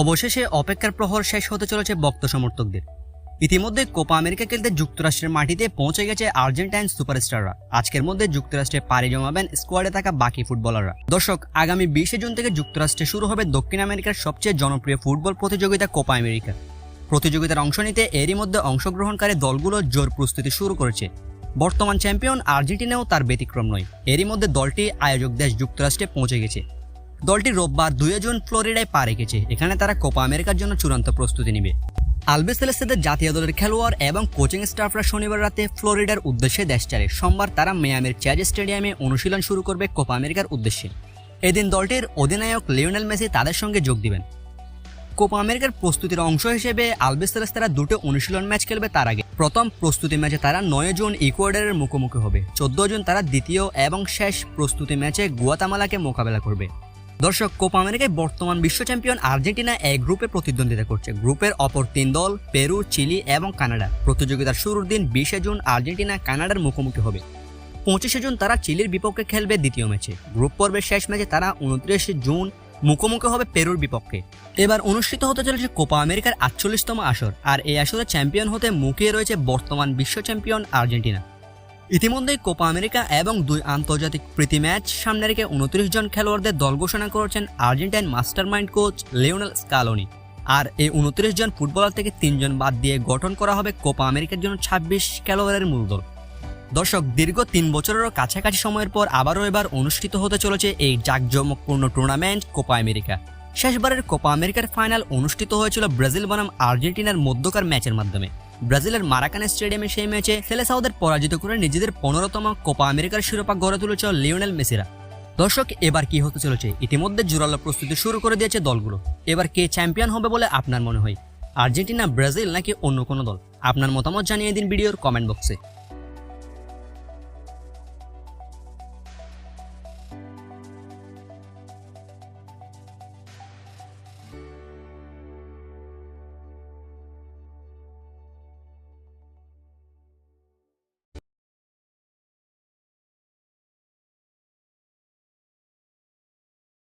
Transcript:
অবশেষে অপেক্ষার প্রহর শেষ হতে চলেছে ভক্ত সমর্থকদের। ইতিমধ্যে কোপা আমেরিকা খেলতে যুক্তরাষ্ট্রের মাটিতে পৌঁছে গেছে আর্জেন্টাইন সুপারস্টাররা। আজকের মধ্যে যুক্তরাষ্ট্রে পাড়ি জমাবেন স্কোয়াডে থাকা বাকি ফুটবলাররা। দর্শক, আগামী বিশে জুন থেকে যুক্তরাষ্ট্রে শুরু হবে দক্ষিণ আমেরিকার সবচেয়ে জনপ্রিয় ফুটবল প্রতিযোগিতা কোপা আমেরিকা। প্রতিযোগিতার অংশ নিতে এরই মধ্যে অংশগ্রহণকারী দলগুলো জোর প্রস্তুতি শুরু করেছে। বর্তমান চ্যাম্পিয়ন আর্জেন্টিনাও তার ব্যতিক্রম নয়। এরই মধ্যে দলটি আয়োজক দেশ যুক্তরাষ্ট্রে পৌঁছে গেছে। দলটি রোববার দুই জুন ফ্লোরিডায় পা রেখেছে। এখানে তারা কোপা আমেরিকার জন্য চূড়ান্ত প্রস্তুতি নেবে। আলবেসেলেস্তেদের জাতীয় দলের খেলোয়াড় এবং কোচিং স্টাফরা শনিবার রাতে ফ্লোরিডার উদ্দেশ্যে দেশ ছাড়ে। সোমবার তারা মিয়ামির চ্যাজ স্টেডিয়ামে অনুশীলন শুরু করবে কোপা আমেরিকার উদ্দেশ্যে। এদিন দলটির অধিনায়ক লিওনেল মেসি তাদের সঙ্গে যোগ দিবেন। কোপা আমেরিকার প্রস্তুতির অংশ হিসেবে আলবেসেলেস্তারা দুটো অনুশীলন ম্যাচ খেলবে তার আগে। প্রথম প্রস্তুতি ম্যাচে তারা নয় জুন ইকুয়েডারের মুখোমুখি হবে। চোদ্দ জুন তারা দ্বিতীয় এবং শেষ প্রস্তুতি ম্যাচে গুয়াতামালাকে মোকাবেলা করবে। দর্শক, কোপা আমেরিকায় বর্তমান বিশ্ব চ্যাম্পিয়ন আর্জেন্টিনা এক গ্রুপে প্রতিদ্বন্দ্বিতা করছে। গ্রুপের অপর তিন দল, পেরু, চিলি এবং কানাডা। প্রতিযোগিতার শুরুর দিন বিশে জুন আর্জেন্টিনা কানাডার মুখোমুখি হবে। পঁচিশে জুন তারা চিলির বিপক্ষে খেলবে দ্বিতীয় ম্যাচে। গ্রুপ পর্বের শেষ ম্যাচে তারা উনত্রিশে জুন মুখোমুখি হবে পেরুর বিপক্ষে। এবার অনুষ্ঠিত হতে চলেছে কোপা আমেরিকার আটচল্লিশতম আসর। আর এই আসরে চ্যাম্পিয়ন হতে মুখিয়ে রয়েছে বর্তমান বিশ্ব চ্যাম্পিয়ন আর্জেন্টিনা। ইতিমধ্যেই কোপা আমেরিকা এবং দুই আন্তর্জাতিক প্রীতি ম্যাচ সামনে রেখে উনত্রিশ জন খেলোয়াড়দের দল ঘোষণা করেছেন Argentine mastermind coach Lionel Scaloni. আর এই উনত্রিশ জন ফুটবলার থেকে তিনজন বাদ দিয়ে গঠন করা হবে কোপা আমেরিকার জন্য ছাব্বিশ খেলোয়াড়ের মূল দল। দর্শক, দীর্ঘ তিন বছরেরও কাছাকাছি সময়ের পর আবারও এবার অনুষ্ঠিত হতে চলেছে এই জাঁকজমকপূর্ণ টুর্নামেন্ট কোপা আমেরিকা। শেষবারের কোপা আমেরিকার ফাইনাল অনুষ্ঠিত হয়েছিল ব্রাজিল বনাম আর্জেন্টিনার মধ্যকার ম্যাচের মাধ্যমে। ব্রাজিলের মারাকানা স্টেডিয়ামে সেই ম্যাচে সেলেসাউদের পরাজিত করে নিজেদের পনেরোতম কোপা আমেরিকার শিরোপা গড়ে তুলেছে লিওনেল মেসিরা। দর্শক, এবার কি হতে চলেছে? ইতিমধ্যে জোরালো প্রস্তুতি শুরু করে দিয়েছে দলগুলো। এবার কে চ্যাম্পিয়ন হবে বলে আপনার মনে হয়? আর্জেন্টিনা, ব্রাজিল নাকি অন্য কোনো দল? আপনার মতামত জানিয়ে দিন ভিডিওর কমেন্ট বক্সে।